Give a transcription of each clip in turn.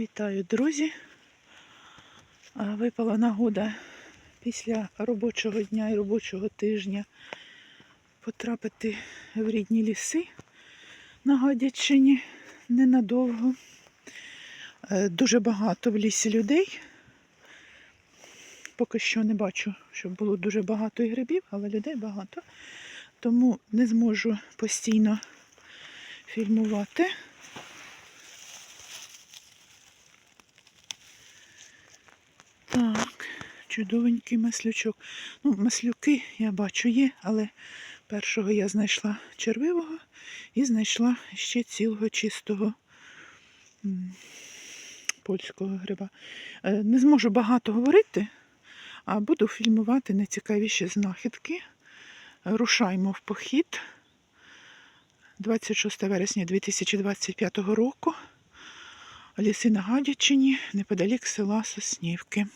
Вітаю, друзі. Випала нагода після робочого дня і робочого тижня потрапити в рідні ліси на Гадячині ненадовго. Е, Дуже багато в лісі людей. Поки що не бачу, щоб було дуже багато і грибів, але людей багато. Тому не зможу постійно фільмувати. Так, чудовенький маслючок. Ну, маслюки я бачу є, але першого я знайшла червивого і знайшла ще цілого чистого польського гриба. Е, Не зможу багато говорити, а буду фільмувати найцікавіші знахідки. Рушаймо в похід 26 вересня 2025 року. Ліси на Гадячині, неподалік села Соснівки.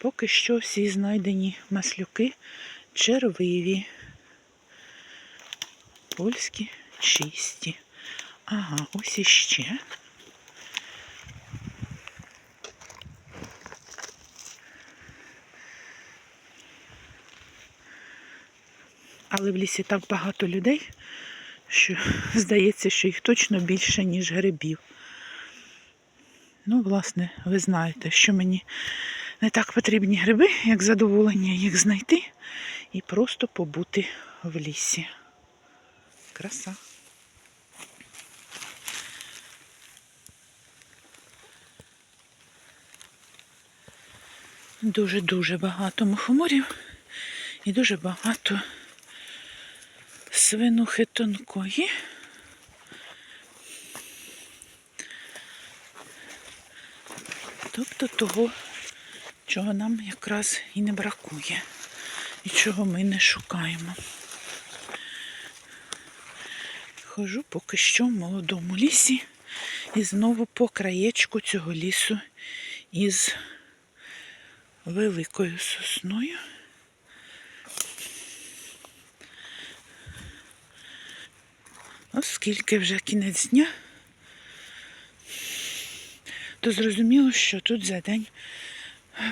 Поки що всі знайдені маслюки червиві, польські чисті. Ага, ось іще. Але в лісі так багато людей, що здається, що їх точно більше, ніж грибів. Ну, власне, ви знаєте, що мені не так потрібні гриби, як задоволення їх знайти і просто побути в лісі. Краса. Дуже-дуже багато мухоморів і дуже багато свинухи тонкої. Тобто того, чого нам якраз і не бракує, і чого ми не шукаємо. Хожу поки що в молодому лісі і знову по краєчку цього лісу із великою сосною. Оскільки вже кінець дня, то зрозуміло, що тут за день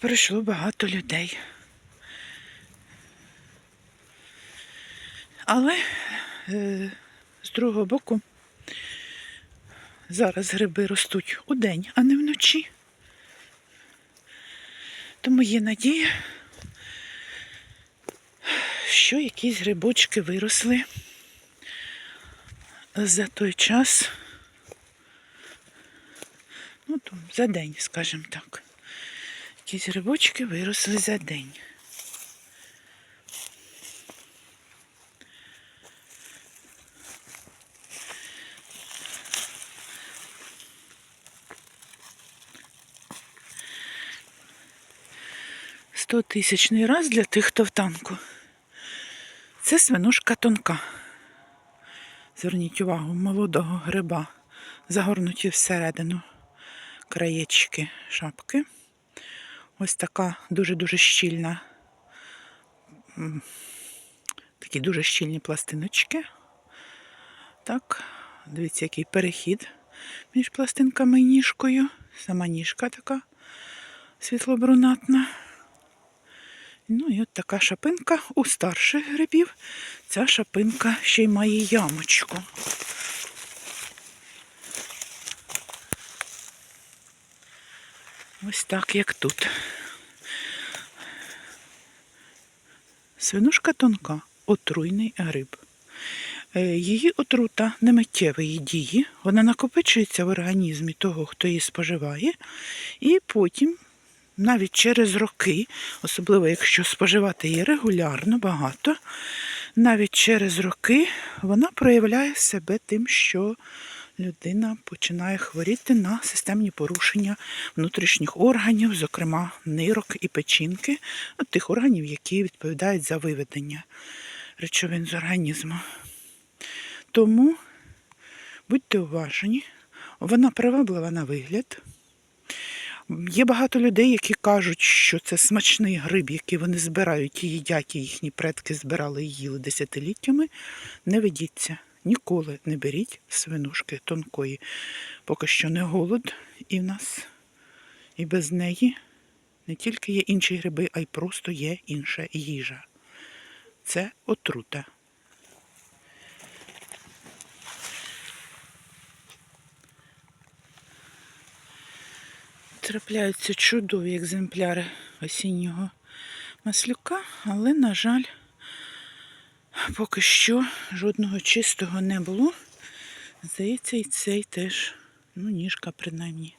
пройшло багато людей. Але е, з другого боку зараз гриби ростуть у день, а не вночі. Тому є надія, що якісь грибочки виросли за той час, ну, там, за день, скажімо так. Якісь грибочки виросли за день. Стотисячний раз для тих, хто в танку. Це свинушка тонка. Зверніть увагу, молодого гриба, загорнуті всередину краєчки шапки. Ось така дуже-дуже щільна, такі дуже щільні пластиночки. Так, дивіться, який перехід між пластинками і ніжкою. Сама ніжка така світло-брунатна. Ну і от така шапинка у старших грибів. Ця шапинка ще й має ямочку. Ось так, як тут. Свинушка тонка, отруйний гриб. Е, Її отрута не миттєвої дії, вона накопичується в організмі того, хто її споживає, і потім навіть через роки, особливо якщо споживати її регулярно, багато, навіть через роки вона проявляє себе тим, що людина починає хворіти на системні порушення внутрішніх органів, зокрема нирок і печінки, от тих органів, які відповідають за виведення речовин з організму. Тому будьте уважні, вона приваблива на вигляд. Є багато людей, які кажуть, що це смачний гриб, який вони збирають і їдять, і їхні предки збирали і їли десятиліттями. Не ведіться. Ніколи не беріть свинушки тонкої. Поки що не голод і в нас, і без неї не тільки є інші гриби, а й просто є інша їжа. Це отрута. Трапляються чудові екземпляри осіннього маслюка, але, на жаль, поки що жодного чистого не було. Здається, і цей теж, ну, ніжка принаймні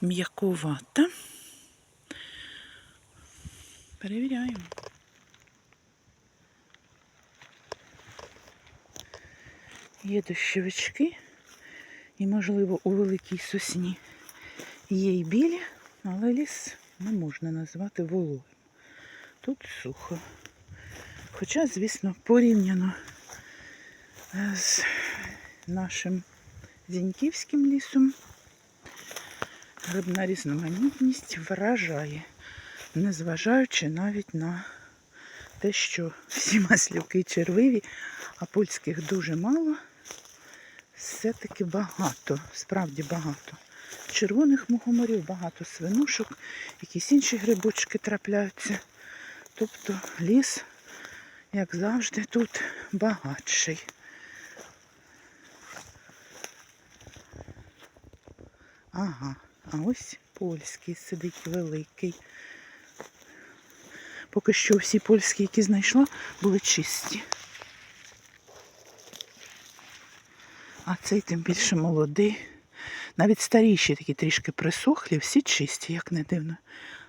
м'якувата. Перевіряємо. Є дощовички, і, можливо, у великій сосні є і білі, але ліс не можна назвати вологим. Тут сухо. Хоча, звісно, порівняно е, з нашим Зіньківським лісом грибна різноманітність вражає, незважаючи навіть на те, що всі маслюки червиві, а польських дуже мало, все-таки багато, справді багато. Червоних мухоморів, багато свинушок, якісь інші грибочки трапляються. Тобто ліс, як завжди, тут багатший. Ага, а ось польський сидить великий. Поки що всі польські, які знайшла, були чисті. А цей тим більше молодий. Навіть старіші такі трішки присохлі, всі чисті, як не дивно.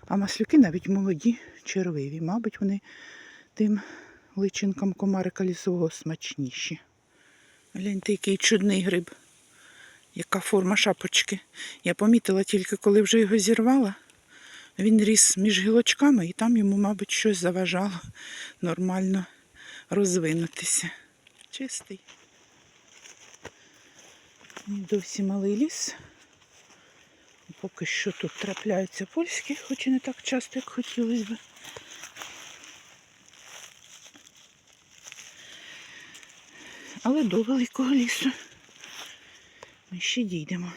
А маслюки навіть молоді, червиві. Мабуть, вони тим личинкам комарика лісового смачніші. Гляньте, який чудний гриб. Яка форма шапочки. Я помітила тільки, коли вже його зірвала. Він ріс між гілочками і там йому, мабуть, щось заважало нормально розвинутися. Чистий. Досі малий ліс. Поки що тут трапляються польські, хоч і не так часто, як хотілося б. Але до великого лісу. Ми ще дійдемо.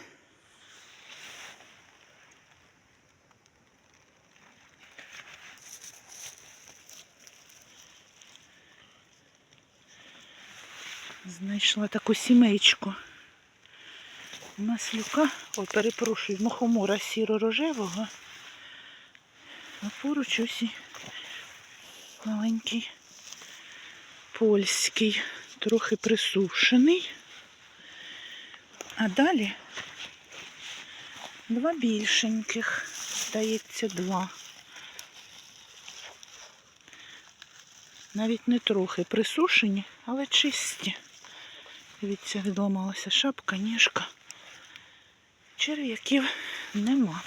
Знайшла таку сімейку маслюка, о, перепрошую, мухомора сіро-рожевого, а поруч ось маленький польський, трохи присушений. А далі два більшеньких, здається, два. Навіть не трохи присушені, але чисті. Дивіться, відламалася шапка, ніжка. Черв'яків нема.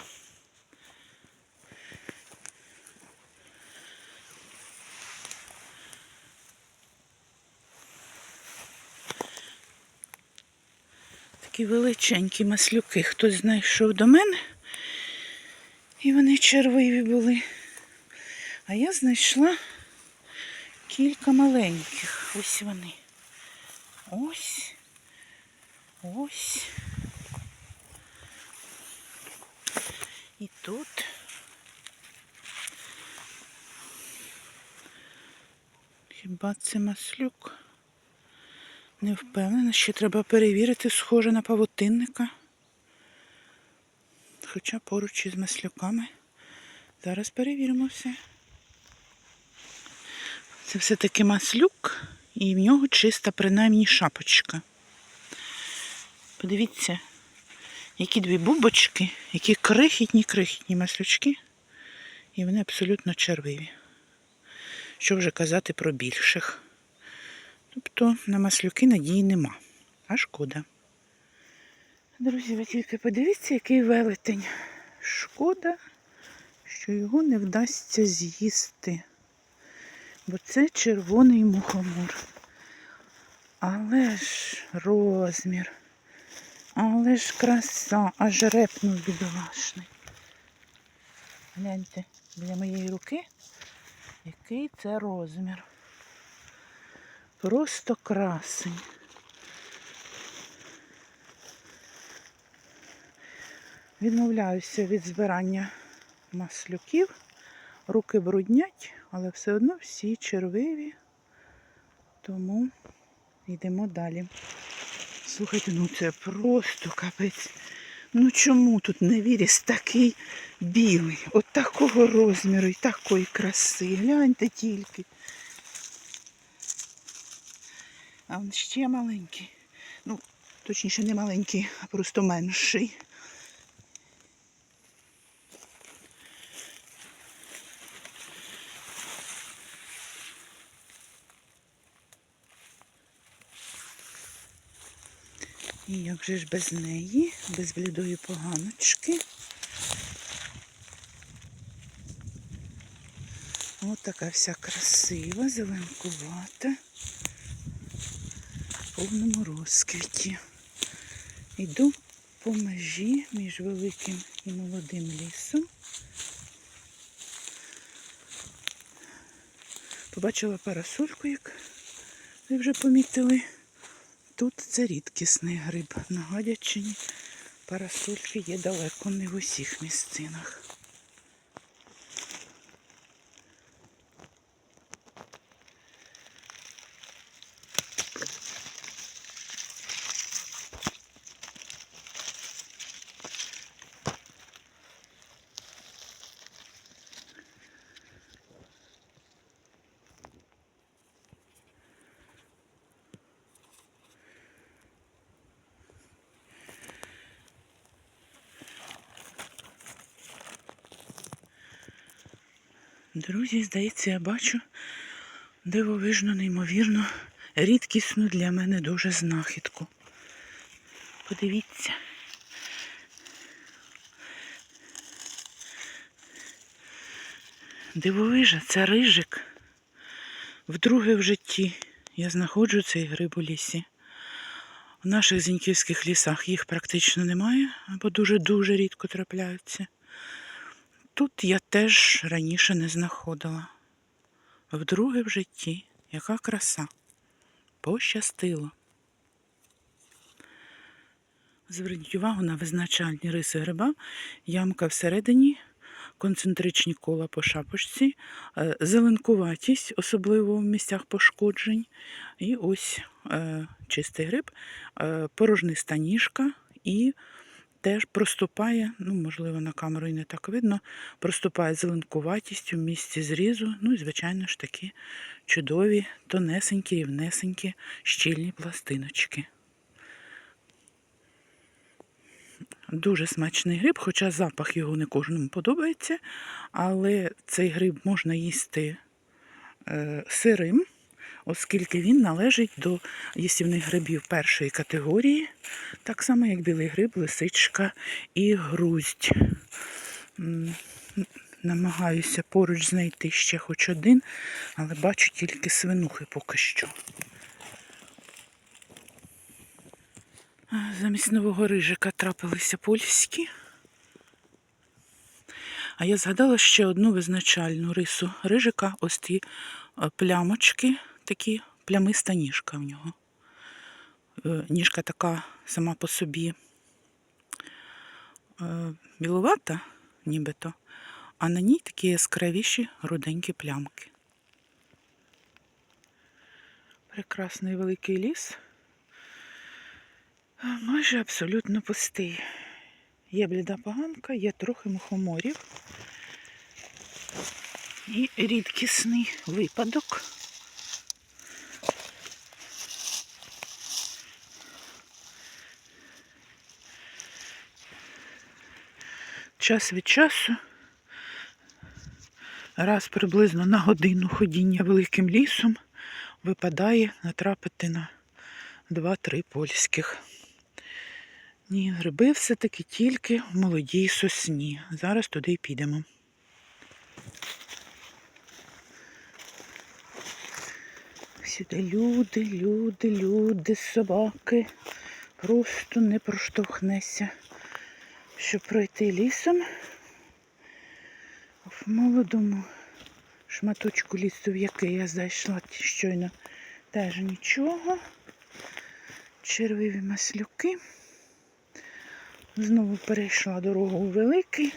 Такі величенькі маслюки. Хтось знайшов до мене. І вони червиві були. А я знайшла кілька маленьких. Ось вони. Ось. Ось. І тут. Хіба це маслюк? Не впевнена, ще треба перевірити, схоже на павутинника. Хоча поруч із маслюками. Зараз перевіримо все. Це все-таки маслюк, і в нього чиста принаймні шапочка. Подивіться, які дві бубочки, які крихітні, крихітні маслючки. І вони абсолютно червиві. Що вже казати про більших. Тобто на маслюки надії нема. А шкода. Друзі, ви тільки подивіться, який велетень. Шкода, що його не вдасться з'їсти. Бо це червоний мухомор. Але ж розмір. Але ж краса, аж репнув бідолашний. Гляньте, біля моєї руки, який це розмір. Просто красень. Відмовляюся від збирання маслюків. Руки бруднять, але все одно всі червиві. Тому йдемо далі. Слухайте, ну це просто капець. Ну чому тут невіріс такий білий, от такого розміру і такої краси. Гляньте тільки. А він ще маленький. Ну, точніше, не маленький, а просто менший. І як же ж без неї, без блідої поганочки. Ось така вся красива, зеленкувата, повному розквіті. Йду по межі між великим і молодим лісом. Побачила парасольку, як ви вже помітили. Тут це рідкісний гриб. На Гадячині парасольки є далеко не в усіх місцинах. Друзі, здається, я бачу дивовижно, неймовірно, рідкісну для мене дуже знахідку. Подивіться. Дивовижа, це рижик. Вдруге в житті я знаходжу цей гриб у лісі. В наших зіньківських лісах їх практично немає, або дуже-дуже рідко трапляються. Тут я теж раніше не знаходила. Вдруге в житті, яка краса. Пощастило. Зверніть увагу на визначальні риси гриба, ямка всередині, концентричні кола по шапочці, е, зеленкуватість, особливо в місцях пошкоджень. І ось е, чистий гриб, е, порожниста ніжка і теж проступає, ну, можливо, на камеру і не так видно, проступає зеленкуватістю в місці зрізу. Ну і, звичайно ж, такі чудові, тонесенькі, рівнесенькі, щільні пластиночки. Дуже смачний гриб, хоча запах його не кожному подобається, але цей гриб можна їсти е, сирим, оскільки він належить до їстівних грибів першої категорії, так само, як білий гриб, лисичка і груздь. Намагаюся поруч знайти ще хоч один, але бачу тільки свинухи поки що. Замість нового рижика трапилися польські. А я згадала ще одну визначальну рису рижика, ось ті е, плямочки, такі плямиста ніжка в нього. Е, Ніжка така сама по собі е, білувата, нібито, а на ній такі яскравіші руденькі плямки. Прекрасний великий ліс. Майже абсолютно пустий. Є бліда поганка, є трохи мухоморів. І рідкісний випадок. Час від часу, раз приблизно на годину ходіння великим лісом, випадає натрапити на два-три польських. Ні, гриби все-таки тільки в молодій сосні. Зараз туди й підемо. Сюди люди, люди, люди, собаки. Просто не проштовхнеся. Щоб пройти лісом, В молодому шматочку лісу, в який я зайшла щойно, теж нічого. Червиві маслюки. Знову перейшла дорогу у великий.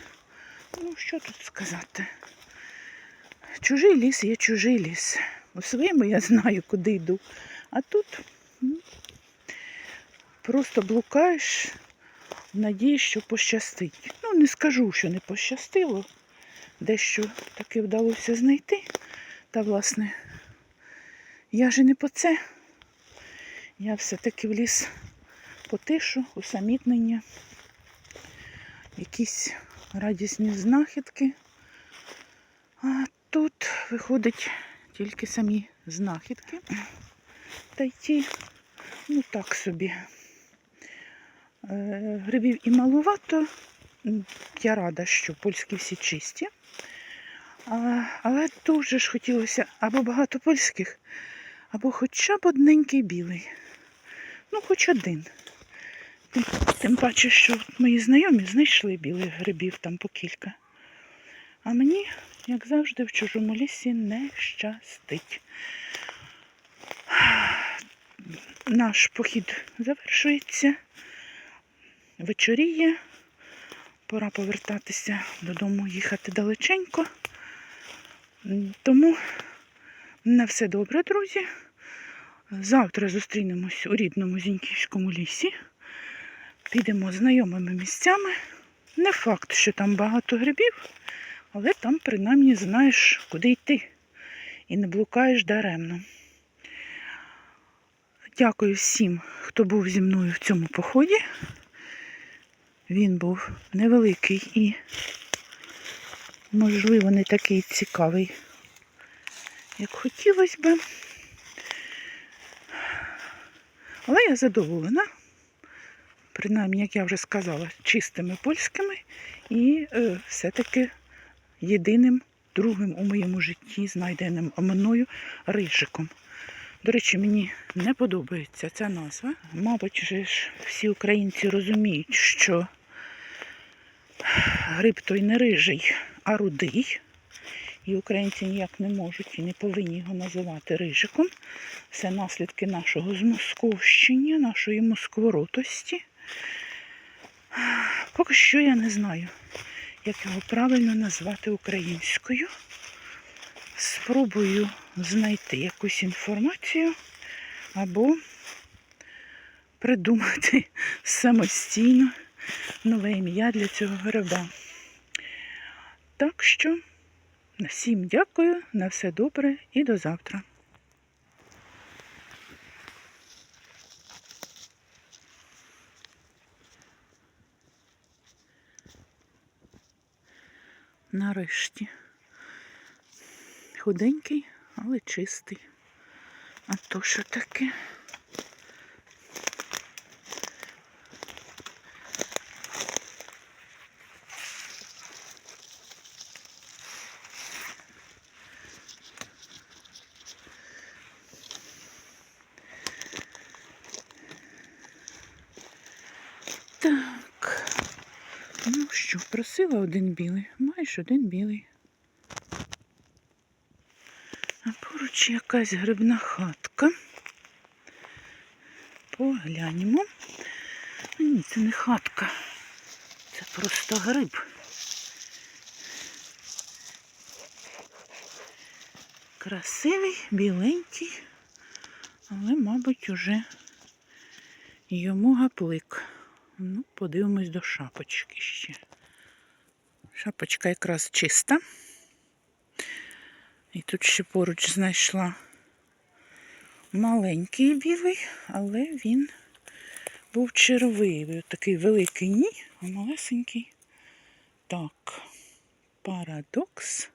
Ну, що тут сказати? Чужий ліс є чужий ліс. У своєму я знаю, куди йду. А тут просто блукаєш в надії, що пощастить. Ну, не скажу, що не пощастило. Дещо таки вдалося знайти. Та, власне, я ж і не по це. Я все-таки в ліс по тишу, усамітнення, якісь радісні знахідки. А тут виходить тільки самі знахідки. Та й ті, ну так собі. Е, Грибів і малувато. Я рада, що польські всі чисті. Але дуже ж хотілося або багато польських, або хоча б одненький білий. Ну, хоч один. Тим, паче, що мої знайомі знайшли білих грибів там по кілька. А мені, як завжди, в чужому лісі не щастить. Наш похід завершується. Вечоріє. Пора повертатися додому, їхати далеченько. Тому на все добре, друзі. Завтра зустрінемось у рідному Зіньківському лісі. Підемо знайомими місцями. Не факт, що там багато грибів, але там принаймні знаєш, куди йти. І не блукаєш даремно. Дякую всім, хто був зі мною в цьому поході. Він був невеликий і, можливо, не такий цікавий, як хотілося би. Але я задоволена, принаймні, як я вже сказала, чистими польськими і е, все-таки єдиним другим у моєму житті знайденим мною рижиком. До речі, мені не подобається ця назва. Мабуть, ж всі українці розуміють, що гриб той не рижий, а рудий. І українці ніяк не можуть і не повинні його називати рижиком. Це наслідки нашого змосковщення, нашої москворотості. Поки що я не знаю, як його правильно назвати українською. Спробую знайти якусь інформацію або придумати самостійно нове ім'я для цього гриба. Так що всім дякую, на все добре і до завтра. Нарешті. Худенький, але чистий. А то що таке? Так. Ну що, один білий, маєш один білий. А поруч якась грибна хатка. Погляньмо. Ні, це не хатка. Це просто гриб. Красивий, біленький, але, мабуть, уже йому гаплик. Ну, подивимось до шапочки ще. Шапочка якраз чиста. І тут ще поруч знайшла маленький білий, але він був червивий. Такий великий ні, а малесенький. Так, парадокс.